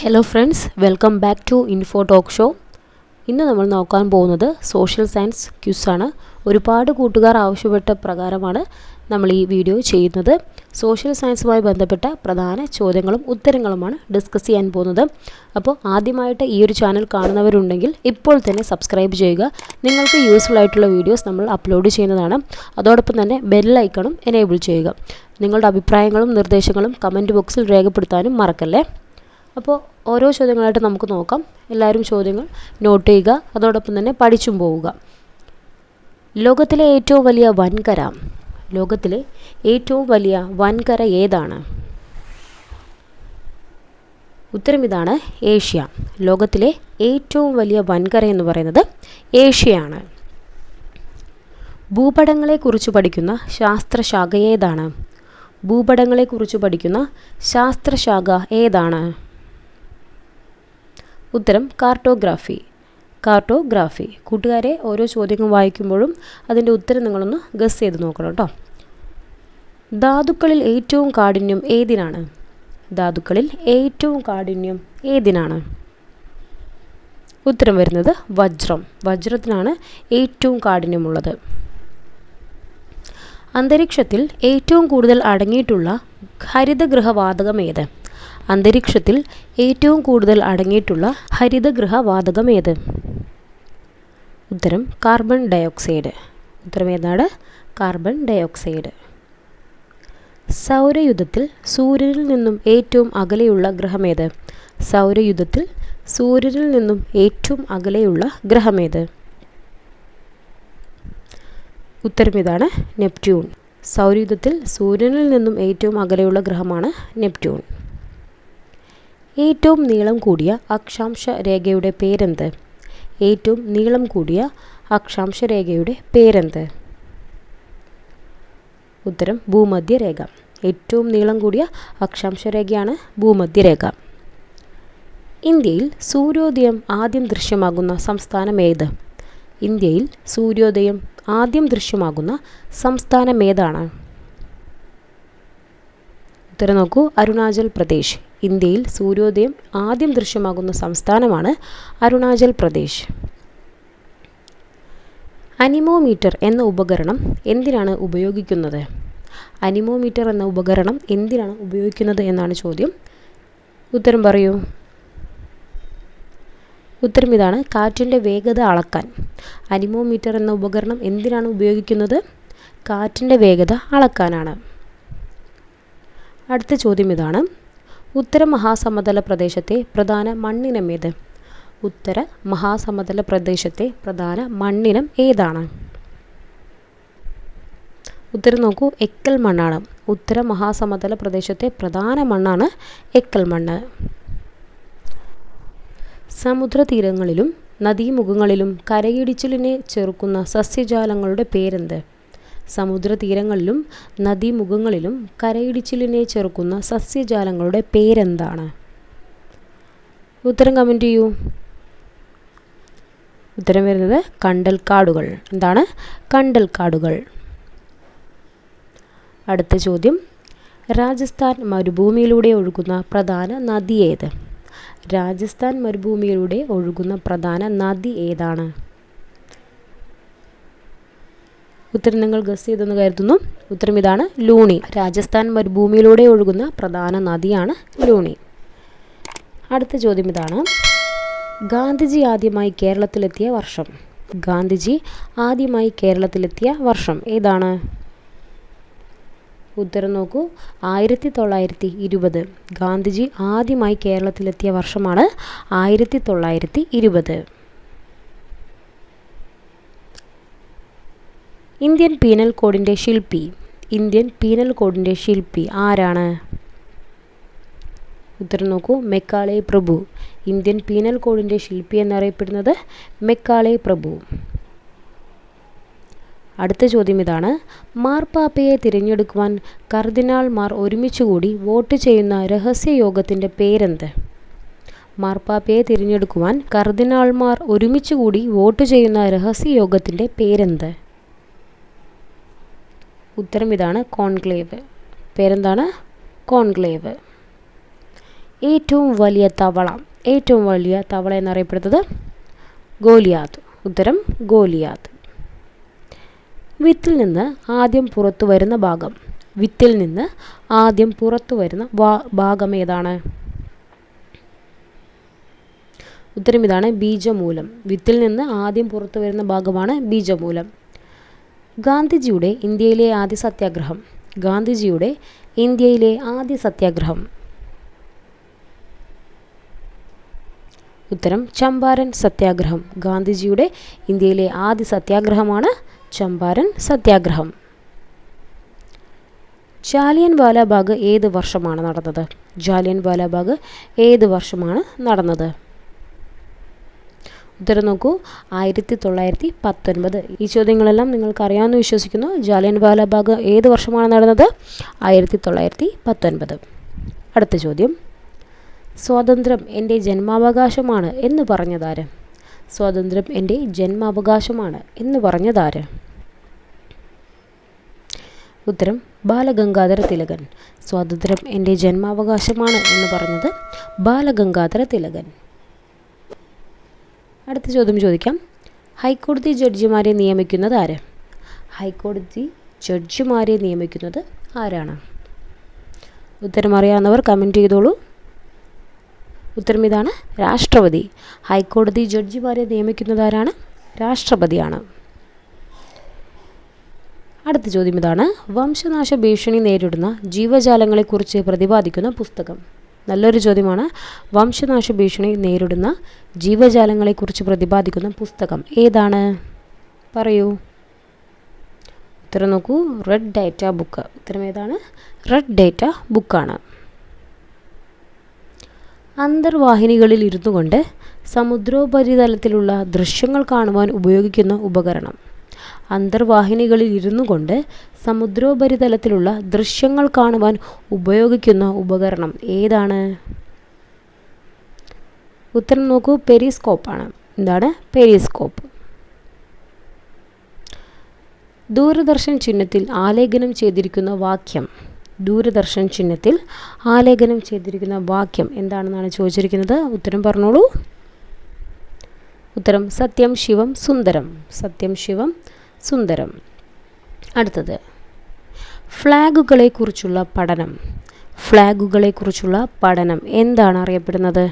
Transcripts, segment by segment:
Hello friends welcome back to info talk show ഇന്ന് നമ്മൾ നോക്കാൻ പോകുന്നത് സോഷ്യൽ സയൻസ് ക്യൂസാണ് ഒരുപാട് കൂട്ടുകാർ ആവശ്യപ്പെട്ട പ്രകാരമാണ് നമ്മൾ ഈ വീഡിയോ ചെയ്യുന്നത്. സോഷ്യൽ സയൻസുമായി ബന്ധപ്പെട്ട പ്രധാന ചോദ്യങ്ങളും ഉത്തരങ്ങളുമാണ് ഡിസ്കസ് ചെയ്യാൻ പോകുന്നത്. അപ്പോൾ ആദ്യമായിട്ട് ഈ ഒരു ചാനൽ കാണുന്നവരുണ്ടെങ്കിൽ ഇപ്പോൾ തന്നെ സബ്സ്ക്രൈബ് ചെയ്യുക. നിങ്ങൾക്ക് യൂസ്ഫുൾ ആയിട്ടുള്ള വീഡിയോസ് നമ്മൾ അപ്ലോഡ് ചെയ്യുന്നതാണ്. അതോടൊപ്പം തന്നെ ബെല്ലൈക്കണും എനേബിൾ ചെയ്യുക. നിങ്ങളുടെ അഭിപ്രായങ്ങളും നിർദ്ദേശങ്ങളും കമന്റ് ബോക്സിൽ രേഖപ്പെടുത്താനും മറക്കല്ലേ? അപ്പോൾ ഓരോ ചോദ്യങ്ങളായിട്ട് നമുക്ക് നോക്കാം. എല്ലാവരും ചോദ്യങ്ങൾ നോട്ട് ചെയ്യുക. അതോടൊപ്പം തന്നെ പഠിച്ചും പോവുക. ലോകത്തിലെ ഏറ്റവും വലിയ വൻകര ലോകത്തിലെ ഏറ്റവും വലിയ വൻകര ഏതാണ്? ഉത്തരം ഇതാണ് ഏഷ്യ. ലോകത്തിലെ ഏറ്റവും വലിയ വൻകര എന്ന് പറയുന്നത് ഏഷ്യയാണ്. ഭൂപടങ്ങളെക്കുറിച്ച് പഠിക്കുന്ന ശാസ്ത്രശാഖ ഏതാണ്? ഭൂപടങ്ങളെക്കുറിച്ച് പഠിക്കുന്ന ശാസ്ത്രശാഖ ഏതാണ്? ഉത്തരം കാർട്ടോഗ്രാഫി. കാർട്ടോഗ്രാഫി. കൂട്ടുകാരെ ഓരോ ചോദ്യങ്ങൾ വായിക്കുമ്പോഴും അതിന്റെ ഉത്തരം നിങ്ങളൊന്ന് ഗസ് ചെയ്ത് നോക്കണം കേട്ടോ ധാതുക്കളിൽ ഏറ്റവും കാഠിന്യം ഏതിനാണ്? ധാതുക്കളിൽ ഏറ്റവും കാഠിന്യം ഏതിനാണ്? ഉത്തരം വരുന്നത് വജ്രം. വജ്രത്തിനാണ് ഏറ്റവും കാഠിന്യമുള്ളത്. അന്തരീക്ഷത്തിൽ ഏറ്റവും കൂടുതൽ അടങ്ങിയിട്ടുള്ള ഹരിതഗൃഹവാതകം ഏത്? അന്തരീക്ഷത്തിൽ ഏറ്റവും കൂടുതൽ അടങ്ങിയിട്ടുള്ള ഹരിതഗൃഹ വാതകം ഏത് ഉത്തരം കാർബൺ ഡയോക്സൈഡ്. ഉത്തരം ഏതാണ്? Carbon dioxide. സൗരയുദ്ധത്തിൽ സൂര്യനിൽ നിന്നും ഏറ്റവും അകലെയുള്ള ഗ്രഹമേത്? സൗരയുദ്ധത്തിൽ സൂര്യനിൽ നിന്നും ഏറ്റവും അകലെയുള്ള ഗ്രഹമേത്? ഉത്തരം ഇതാണ് നെപ്റ്റ്യൂൺ. സൗരയുദ്ധത്തിൽ സൂര്യനിൽ നിന്നും ഏറ്റവും അകലെയുള്ള ഗ്രഹമാണ് നെപ്റ്റ്യൂൺ. ഏറ്റവും നീളം കൂടിയ അക്ഷാംശ രേഖയുടെ പേരെന്ത്? ഏറ്റവും നീളം കൂടിയ അക്ഷാംശ രേഖയുടെ പേരെന്ത്? ഉത്തരം ഭൂമധ്യരേഖ. ഏറ്റവും നീളം കൂടിയ അക്ഷാംശ രേഖയാണ് ഭൂമധ്യരേഖ. ഇന്ത്യയിൽ സൂര്യോദയം ആദ്യം ദൃശ്യമാകുന്ന സംസ്ഥാനം ഏത്? ഇന്ത്യയിൽ സൂര്യോദയം ആദ്യം ദൃശ്യമാകുന്ന സംസ്ഥാനം ഏതാണ്? ഉത്തരം നോക്കൂ അരുണാചൽ പ്രദേശ്. ഇന്ത്യയിൽ സൂര്യോദയം ആദ്യം ദൃശ്യമാകുന്ന സംസ്ഥാനമാണ് അരുണാചൽ പ്രദേശ്. അനിമോമീറ്റർ എന്ന ഉപകരണം എന്തിനാണ് ഉപയോഗിക്കുന്നത്? അനിമോമീറ്റർ എന്ന ഉപകരണം എന്തിനാണ് ഉപയോഗിക്കുന്നത് എന്നാണ് ചോദ്യം. ഉത്തരം പറയൂ. ഉത്തരം ഇതാണ് കാറ്റിന്റെ വേഗത അളക്കാൻ. അനിമോമീറ്റർ എന്ന ഉപകരണം എന്തിനാണ് ഉപയോഗിക്കുന്നത്? കാറ്റിന്റെ വേഗത അളക്കാനാണ്. അടുത്ത ചോദ്യം ഇതാണ് ഉത്തര മഹാസമതല പ്രദേശത്തെ പ്രധാന മണ്ണിനം ഏത്? ഉത്തര മഹാസമതല പ്രദേശത്തെ പ്രധാന മണ്ണിനം ഏതാണ്? ഉത്തരം നോക്കൂ എക്കൽ മണ്ണാണ്. ഉത്തര മഹാസമതല പ്രദേശത്തെ പ്രധാന മണ്ണാണ് എക്കൽ മണ്ണ്. സമുദ്രതീരങ്ങളിലും നദീമുഖങ്ങളിലും കരയിടിച്ചിലിനെ ചെറുക്കുന്ന സസ്യജാലങ്ങളുടെ പേരെന്ത്? സമുദ്രതീരങ്ങളിലും നദീമുഖങ്ങളിലും കരയിടിച്ചിലിനെ ചെറുക്കുന്ന സസ്യജാലങ്ങളുടെ പേരെന്താണ്? ഉത്തരം കമന്റ് ചെയ്യൂ. ഉത്തരം വരുന്നത് കണ്ടൽക്കാടുകൾ. എന്താണ്? കണ്ടൽക്കാടുകൾ. അടുത്ത ചോദ്യം. രാജസ്ഥാൻ മരുഭൂമിയിലൂടെ ഒഴുകുന്ന പ്രധാന നദി ഏത്? രാജസ്ഥാൻ മരുഭൂമിയിലൂടെ ഒഴുകുന്ന പ്രധാന നദി ഏതാണ്? ഉത്തരം നിങ്ങൾ ഗസ് ചെയ്തെന്ന് കരുതുന്നു. ഉത്തരം ഇതാണ്. ലൂണി രാജസ്ഥാൻ മരുഭൂമിയിലൂടെ ഒഴുകുന്ന പ്രധാന നദിയാണ് ലൂണി. അടുത്ത ചോദ്യം ഇതാണ്. ഗാന്ധിജി ആദ്യമായി കേരളത്തിലെത്തിയ വർഷം. ഗാന്ധിജി ആദ്യമായി കേരളത്തിലെത്തിയ വർഷം ഏതാണ്? ഉത്തരം നോക്കൂ. ആയിരത്തി തൊള്ളായിരത്തി ഇരുപത് ഗാന്ധിജി ആദ്യമായി കേരളത്തിലെത്തിയ വർഷമാണ് ആയിരത്തി തൊള്ളായിരത്തി ഇരുപത് ഇന്ത്യൻ പീനൽ കോഡിന്റെ ശില്പി. ഇന്ത്യൻ പീനൽ കോഡിന്റെ ശില്പി ആരാണ്? ഉത്തരം നോക്കൂ. മെക്കാളെ പ്രഭു. ഇന്ത്യൻ പീനൽ കോഡിന്റെ ശില്പി എന്നറിയപ്പെടുന്നത് മെക്കാളെ പ്രഭു. അടുത്ത ചോദ്യം ഇതാണ്. മാർപ്പാപ്പയെ തിരഞ്ഞെടുക്കുവാൻ കർദിനാൾമാർ ഒരുമിച്ചുകൂടി വോട്ട് ചെയ്യുന്ന രഹസ്യ യോഗത്തിന്റെ പേരെന്ത്? മാർപ്പാപ്പയെ തിരഞ്ഞെടുക്കുവാൻ കർദിനാൾമാർ ഒരുമിച്ചുകൂടി വോട്ട് ചെയ്യുന്ന രഹസ്യ യോഗത്തിന്റെ പേരെന്ത്? ഉത്തരം ഇതാണ് കോൺക്ലേവ്. പേരെന്താണ്? കോൺക്ലേവ്. ഏറ്റവും വലിയ തവള. ഏറ്റവും വലിയ തവള എന്നറിയപ്പെടുന്നത് ഗോലിയാത്ത് ഉത്തരം ഗോലിയാത്ത് വിത്തിൽ നിന്ന് ആദ്യം പുറത്തു വരുന്ന ഭാഗം. വിത്തിൽ നിന്ന് ആദ്യം പുറത്തു വരുന്ന ഭാഗം ഏതാണ്? ഉത്തരം ഇതാണ് ബീജമൂലം. വിത്തിൽ നിന്ന് ആദ്യം പുറത്തു വരുന്ന ഭാഗമാണ് ബീജമൂലം. ഗാന്ധിജിയുടെ ഇന്ത്യയിലെ ആദ്യ സത്യാഗ്രഹം. ഗാന്ധിജിയുടെ ഇന്ത്യയിലെ ആദ്യ സത്യാഗ്രഹം. ഉത്തരം ചമ്പാരൻ സത്യാഗ്രഹം. ഗാന്ധിജിയുടെ ഇന്ത്യയിലെ ആദ്യ സത്യാഗ്രഹമാണ് ചമ്പാരൻ സത്യാഗ്രഹം. ജാലിയൻ വാലാബാഗ് ഏത് വർഷമാണ് നടന്നത്? ജാലിയൻ വാലാബാഗ് ഏത് വർഷമാണ് നടന്നത്? ഉത്തരം നോക്കൂ ആയിരത്തി തൊള്ളായിരത്തി പത്തൊൻപത് ഈ ചോദ്യങ്ങളെല്ലാം നിങ്ങൾക്ക് അറിയാമെന്ന് വിശ്വസിക്കുന്നു. ജാലിയൻ വാലാബാഗ് ഏത് വർഷമാണ് നടന്നത്? ആയിരത്തി തൊള്ളായിരത്തി പത്തൊൻപത് അടുത്ത ചോദ്യം. സ്വാതന്ത്ര്യം എന്റെ ജന്മാവകാശമാണ് എന്ന് പറഞ്ഞതാര്? സ്വാതന്ത്ര്യം എന്റെ ജന്മാവകാശമാണ് എന്ന് പറഞ്ഞതാര്? ഉത്തരം ബാലഗംഗാധര തിലകൻ. സ്വാതന്ത്ര്യം എന്റെ ജന്മാവകാശമാണ് എന്ന് പറഞ്ഞത് ബാലഗംഗാധര തിലകൻ. അടുത്ത ചോദ്യം ചോദിക്കാം. ഹൈക്കോടതി ജഡ്ജിമാരെ നിയമിക്കുന്നത് ആര്? ഹൈക്കോടതി ജഡ്ജിമാരെ നിയമിക്കുന്നത് ആരാണ്? ഉത്തരം അറിയാവുന്നവർ കമന്റ് ചെയ്തോളൂ. ഉത്തരം ഇതാണ് രാഷ്ട്രപതി. ഹൈക്കോടതി ജഡ്ജിമാരെ നിയമിക്കുന്നത് ആരാണ്? രാഷ്ട്രപതിയാണ്. അടുത്ത ചോദ്യം ഇതാണ് വംശനാശ ഭീഷണി നേരിടുന്ന ജീവജാലങ്ങളെക്കുറിച്ച് പ്രതിപാദിക്കുന്ന പുസ്തകം. നല്ലൊരു ചോദ്യമാണ്. വംശനാശ ഭീഷണി നേരിടുന്ന ജീവജാലങ്ങളെക്കുറിച്ച് പ്രതിപാദിക്കുന്ന പുസ്തകം ഏതാണ്? പറയൂ. ഉത്തരം നോക്കൂ. റെഡ് ഡേറ്റ ബുക്ക് ഉത്തരം ഏതാണ്? റെഡ് ഡേറ്റ ബുക്കാണ് അന്തർവാഹിനികളിൽ ഇരുന്നു കൊണ്ട് സമുദ്രോപരിതലത്തിലുള്ള ദൃശ്യങ്ങൾ കാണുവാൻ ഉപയോഗിക്കുന്ന ഉപകരണം. അന്തർവാഹിനികളിൽ ഇരുന്നു കൊണ്ട് സമുദ്രോപരിതലത്തിലുള്ള ദൃശ്യങ്ങൾ കാണുവാൻ ഉപയോഗിക്കുന്ന ഉപകരണം ഏതാണ്? ഉത്തരം നോക്കൂ പെരിസ്കോപ്പാണ്. എന്താണ്? പെരിസ്കോപ്പ്. ദൂരദർശൻ ചിഹ്നത്തിൽ ആലേഖനം ചെയ്തിരിക്കുന്ന വാക്യം. ദൂരദർശൻ ചിഹ്നത്തിൽ ആലേഖനം ചെയ്തിരിക്കുന്ന വാക്യം എന്താണെന്നാണ് ചോദിച്ചിരിക്കുന്നത്? ഉത്തരം പറഞ്ഞോളൂ. ഉത്തരം സത്യം ശിവം സുന്ദരം. സത്യം ശിവം സുന്ദരം. അടുത്തത് ഫ്ലാഗുകളെക്കുറിച്ചുള്ള പഠനം. ഫ്ലാഗുകളെക്കുറിച്ചുള്ള പഠനം. എന്താണ് അറിയപ്പെടുന്നത്?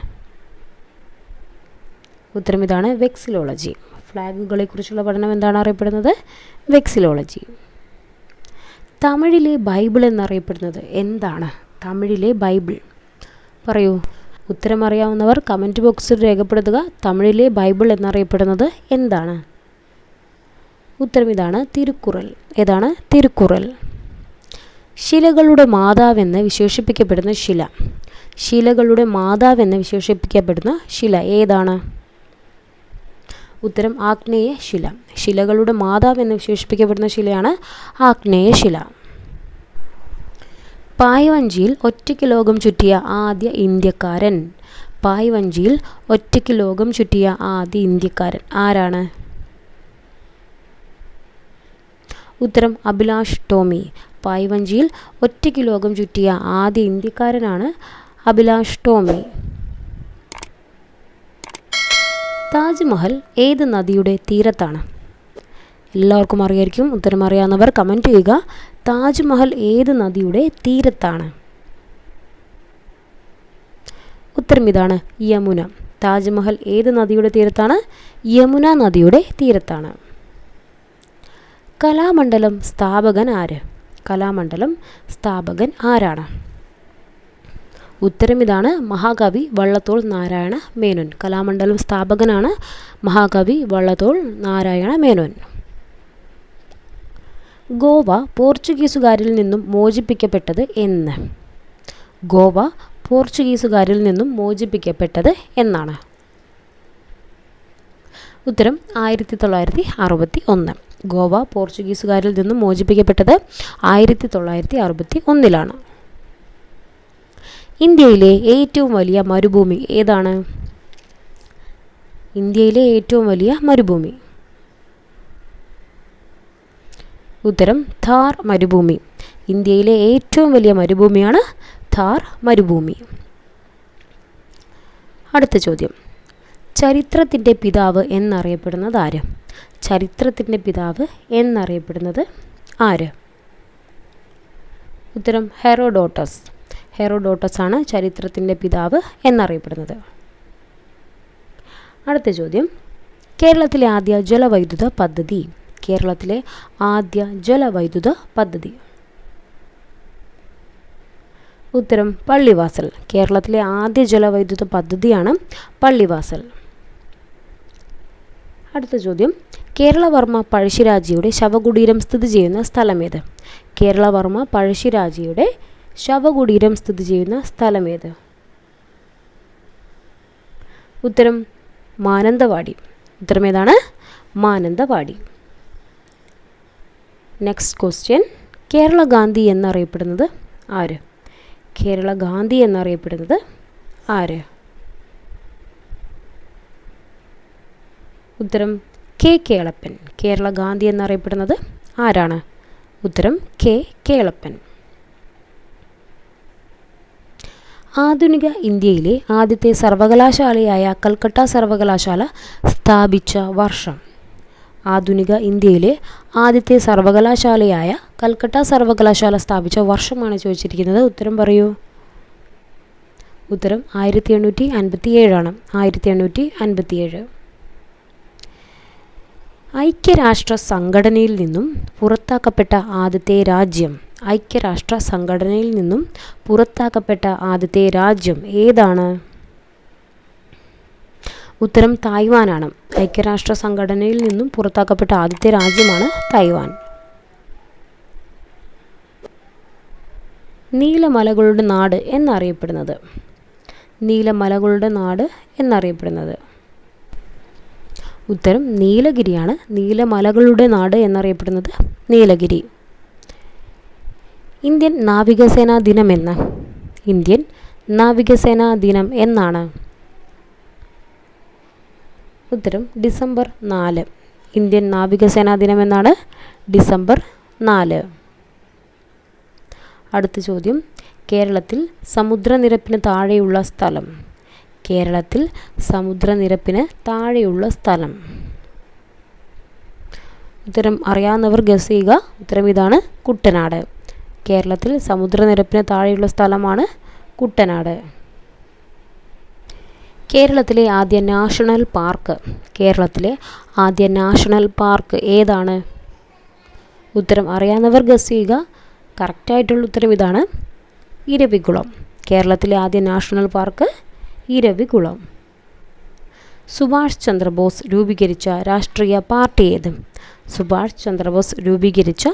ഉത്തരം ഇതാണ് വെക്സിലോളജി. ഫ്ലാഗുകളെക്കുറിച്ചുള്ള പഠനം എന്താണ് അറിയപ്പെടുന്നത്? വെക്സിലോളജി. തമിഴിലെ ബൈബിൾ എന്നറിയപ്പെടുന്നത് എന്താണ്? തമിഴിലെ ബൈബിൾ. പറയൂ. ഉത്തരം അറിയാവുന്നവർ കമന്റ് ബോക്സിൽ രേഖപ്പെടുത്തുക. തമിഴിലെ ബൈബിൾ എന്നറിയപ്പെടുന്നത് എന്താണ്? ഉത്തരം ഇതാണ് തിരുക്കുറൽ. ഏതാണ്? തിരുക്കുറൽ. ശിലകളുടെ മാതാവെന്ന് വിശേഷിപ്പിക്കപ്പെടുന്ന ശില. ശിലകളുടെ മാതാവെന്ന് വിശേഷിപ്പിക്കപ്പെടുന്ന ശില ഏതാണ്? ഉത്തരം ആഗ്നേയ ശില. ശിലകളുടെ മാതാവ് എന്ന് വിശേഷിപ്പിക്കപ്പെടുന്ന ശിലയാണ് ആഗ്നേയ ശില. പായ്വഞ്ചിയിൽ ഒറ്റയ്ക്ക് ലോകം ചുറ്റിയ ആദ്യ ഇന്ത്യക്കാരൻ. പായ്വഞ്ചിയിൽ ഒറ്റയ്ക്ക് ലോകം ചുറ്റിയ ആദ്യ ഇന്ത്യക്കാരൻ ആരാണ്? ഉത്തരം അഭിലാഷ് ടോമി. പായ്വഞ്ചിയിൽ ഒറ്റയ്ക്ക് ലോകം ചുറ്റിയ ആദ്യ ഇന്ത്യക്കാരനാണ് അഭിലാഷ് ടോമി. താജ്മഹൽ ഏത് നദിയുടെ തീരത്താണ്? എല്ലാവർക്കും അറിയായിരിക്കും ഉത്തരം അറിയാവുന്നവർ കമന്റ് ചെയ്യുക. താജ്മഹൽ ഏത് നദിയുടെ തീരത്താണ്? ഉത്തരം ഇതാണ് യമുന. താജ്മഹൽ ഏത് നദിയുടെ തീരത്താണ്? യമുന നദിയുടെ തീരത്താണ്. കലാമണ്ഡലം സ്ഥാപകൻ ആര്? കലാമണ്ഡലം സ്ഥാപകൻ ആരാണ്? ഉത്തരം ഇതാണ് മഹാകവി വള്ളത്തോൾ നാരായണ മേനോൻ. കലാമണ്ഡലം സ്ഥാപകനാണ് മഹാകവി വള്ളത്തോൾ നാരായണ മേനോൻ. ഗോവ പോർച്ചുഗീസുകാരിൽ നിന്നും മോചിപ്പിക്കപ്പെട്ടത് എന്ന്. ഗോവ പോർച്ചുഗീസുകാരിൽ നിന്നും മോചിപ്പിക്കപ്പെട്ടത് എന്നാണ്. ഉത്തരം ആയിരത്തി തൊള്ളായിരത്തി അറുപത്തി ഒന്ന്. ഗോവ പോർച്ചുഗീസുകാരിൽ നിന്നും മോചിപ്പിക്കപ്പെട്ടത് ആയിരത്തി തൊള്ളായിരത്തി അറുപത്തി ഒന്നിലാണ് ഇന്ത്യയിലെ ഏറ്റവും വലിയ മരുഭൂമി ഏതാണ്? ഇന്ത്യയിലെ ഏറ്റവും വലിയ മരുഭൂമി. ഉത്തരം ഥാർ മരുഭൂമി. ഇന്ത്യയിലെ ഏറ്റവും വലിയ മരുഭൂമിയാണ് ഥാർ മരുഭൂമി. അടുത്ത ചോദ്യം. ചരിത്രത്തിന്റെ പിതാവ് എന്നറിയപ്പെടുന്നത് ആര്? ചരിത്രത്തിന്റെ പിതാവ് എന്നറിയപ്പെടുന്നത് ആര്? ഉത്തരം ഹെറോഡോട്ടസ്. ഹെറോഡോട്ടസ് ആണ് ചരിത്രത്തിന്റെ പിതാവ് എന്നറിയപ്പെടുന്നത്. അടുത്ത ചോദ്യം കേരളത്തിലെ ആദ്യ ജലവൈദ്യുത പദ്ധതി. കേരളത്തിലെ ആദ്യ ജലവൈദ്യുത പദ്ധതി. ഉത്തരം പള്ളിവാസൽ. കേരളത്തിലെ ആദ്യ ജലവൈദ്യുത പദ്ധതിയാണ് പള്ളിവാസൽ. അടുത്ത ചോദ്യം കേരളവർമ്മ പഴശ്ശിരാജയുടെ ശവകുടീരം സ്ഥിതി ചെയ്യുന്ന സ്ഥലമേത്? കേരളവർമ്മ പഴശ്ശിരാജയുടെ ശവകുടീരം സ്ഥിതി ചെയ്യുന്ന സ്ഥലമേത്? ഉത്തരം മാനന്തവാടി. ഉത്തരം ഏതാണ്? മാനന്തവാടി. നെക്സ്റ്റ് ക്വസ്റ്റ്യൻ കേരള ഗാന്ധി എന്നറിയപ്പെടുന്നത് ആര്? കേരള ഗാന്ധി എന്നറിയപ്പെടുന്നത് ആര്? ഉത്തരം കെ കേളപ്പൻ. കേരള ഗാന്ധി എന്നറിയപ്പെടുന്നത് ആരാണ്? ഉത്തരം കെ കേളപ്പൻ. ആധുനിക ഇന്ത്യയിലെ ആദ്യത്തെ സർവകലാശാലയായ കൽക്കട്ട സർവകലാശാല സ്ഥാപിച്ച വർഷം. ആധുനിക ഇന്ത്യയിലെ ആദ്യത്തെ സർവകലാശാലയായ കൽക്കട്ട സർവകലാശാല സ്ഥാപിച്ച വർഷമാണ് ചോദിച്ചിരിക്കുന്നത്. ഉത്തരം പറയൂ. ഉത്തരം ആയിരത്തി എണ്ണൂറ്റി അൻപത്തി ഏഴാണ് ആയിരത്തി എണ്ണൂറ്റി അൻപത്തിയേഴ്. ഐക്യരാഷ്ട്ര സംഘടനയിൽ നിന്നും പുറത്താക്കപ്പെട്ട ആദ്യത്തെ രാജ്യം. ഐക്യരാഷ്ട്ര സംഘടനയിൽ നിന്നും പുറത്താക്കപ്പെട്ട ആദ്യത്തെ രാജ്യം ഏതാണ്? ഉത്തരം തായ്വാനാണ്. ഐക്യരാഷ്ട്ര സംഘടനയിൽ നിന്നും പുറത്താക്കപ്പെട്ട ആദ്യത്തെ രാജ്യമാണ് തായ്വാൻ. നീലമലകളുടെ നാട് എന്നറിയപ്പെടുന്നത്. നീലമലകളുടെ നാട് എന്നറിയപ്പെടുന്നത്. ഉത്തരം നീലഗിരിയാണ്. നീലമലകളുടെ നാട് എന്നറിയപ്പെടുന്നത് നീലഗിരി. ഇന്ത്യൻ നാവികസേനാ ദിനം എന്ന്. ഇന്ത്യൻ നാവികസേനാ ദിനം എന്നാണ്. ഉത്തരം ഡിസംബർ നാല്. ഇന്ത്യൻ നാവികസേനാ ദിനം എന്നാണ് ഡിസംബർ നാല്. അടുത്ത ചോദ്യം. കേരളത്തിൽ സമുദ്രനിരപ്പിന് താഴെയുള്ള സ്ഥലം. കേരളത്തിൽ സമുദ്രനിരപ്പിന് താഴെയുള്ള സ്ഥലം. ഉത്തരം അറിയാവുന്നവർ ഗസ് ചെയ്യുക. ഉത്തരം ഇതാണ് കുട്ടനാട്. കേരളത്തിൽ സമുദ്രനിരപ്പിന് താഴെയുള്ള സ്ഥലമാണ് കുട്ടനാട്. കേരളത്തിലെ ആദ്യ നാഷണൽ പാർക്ക്. കേരളത്തിലെ ആദ്യ നാഷണൽ പാർക്ക് ഏതാണ്? ഉത്തരം അറിയാവുന്നവർ ഗസ് ചെയ്യുക. കറക്റ്റായിട്ടുള്ള ഉത്തരം ഇതാണ് ഇരവികുളം. കേരളത്തിലെ ആദ്യ നാഷണൽ പാർക്ക് ഇരവികുളം. സുഭാഷ് ചന്ദ്രബോസ് രൂപീകരിച്ച രാഷ്ട്രീയ പാർട്ടി ഏത്? സുഭാഷ് ചന്ദ്രബോസ് രൂപീകരിച്ച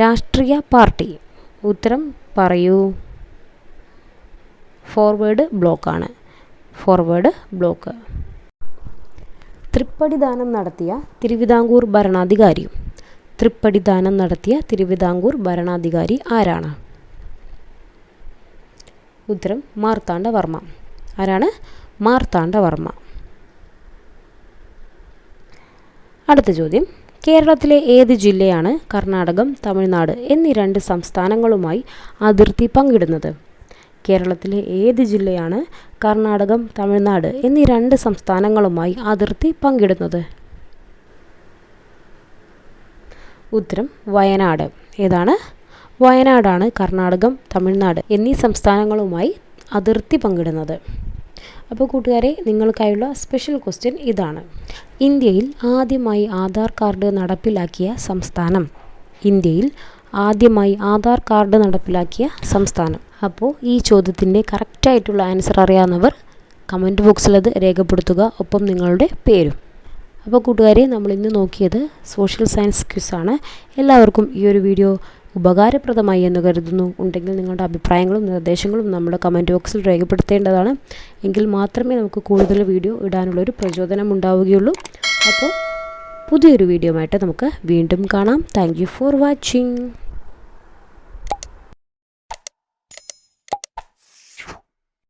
രാഷ്ട്രീയ പാർട്ടി. ഉത്തരം പറയൂ. ഫോർവേഡ് ബ്ലോക്കാണ്. Forward block. തൃപ്പടിദാനം നടത്തിയ തിരുവിതാംകൂർ ഭരണാധികാരി. തൃപ്പടിദാനം നടത്തിയ തിരുവിതാംകൂർ ഭരണാധികാരി ആരാണ്? ഉത്തരം മാർത്താണ്ഡവർമ്മ ആരാണ്? മാർത്താണ്ഡവർമ്മ. അടുത്ത ചോദ്യം. കേരളത്തിലെ ഏത് ജില്ലയാണ് കർണാടകം തമിഴ്നാട് എന്നീ രണ്ട് സംസ്ഥാനങ്ങളുമായി അതിർത്തി പങ്കിടുന്നത്? കേരളത്തിലെ ഏത് ജില്ലയാണ് കർണാടകം തമിഴ്നാട് എന്നീ രണ്ട് സംസ്ഥാനങ്ങളുമായി അതിർത്തി പങ്കിടുന്നത്? ഉത്തരം വയനാട്. ഏതാണ്? വയനാടാണ് കർണാടകം തമിഴ്നാട് എന്നീ സംസ്ഥാനങ്ങളുമായി അതിർത്തി പങ്കിടുന്നത്. അപ്പോൾ കൂട്ടുകാരെ നിങ്ങൾക്കായുള്ള സ്പെഷ്യൽ ക്വസ്റ്റ്യൻ ഇതാണ്. ഇന്ത്യയിൽ ആദ്യമായി ആധാർ കാർഡ് നടപ്പിലാക്കിയ സംസ്ഥാനം. ഇന്ത്യയിൽ ആദ്യമായി ആധാർ കാർഡ് നടപ്പിലാക്കിയ സംസ്ഥാനം. അപ്പോൾ ഈ ചോദ്യത്തിന്റെ കറക്റ്റായിട്ടുള്ള ആൻസർ അറിയാവുന്നവർ കമന്റ് ബോക്സിലത് രേഖപ്പെടുത്തുക ഒപ്പം നിങ്ങളുടെ പേരും. അപ്പോൾ കൂട്ടുകാരെ നമ്മൾ ഇന്ന് നോക്കിയത് സോഷ്യൽ സയൻസ് ക്വിസാണ് എല്ലാവർക്കും ഈ ഒരു വീഡിയോ ഉപകാരപ്രദമായി എന്ന് കരുതുന്നു. ഉണ്ടെങ്കിൽ നിങ്ങളുടെ അഭിപ്രായങ്ങളും നിർദ്ദേശങ്ങളും നമ്മുടെ കമന്റ് ബോക്സിൽ രേഖപ്പെടുത്തേണ്ടതാണ്. എങ്കിൽ മാത്രമേ നമുക്ക് കൂടുതൽ വീഡിയോ ഇടാനുള്ളൊരു പ്രചോദനം ഉണ്ടാവുകയുള്ളൂ. അപ്പോൾ പുതിയൊരു വീഡിയോ ആയിട്ട് നമുക്ക് വീണ്ടും കാണാം. Thank for watching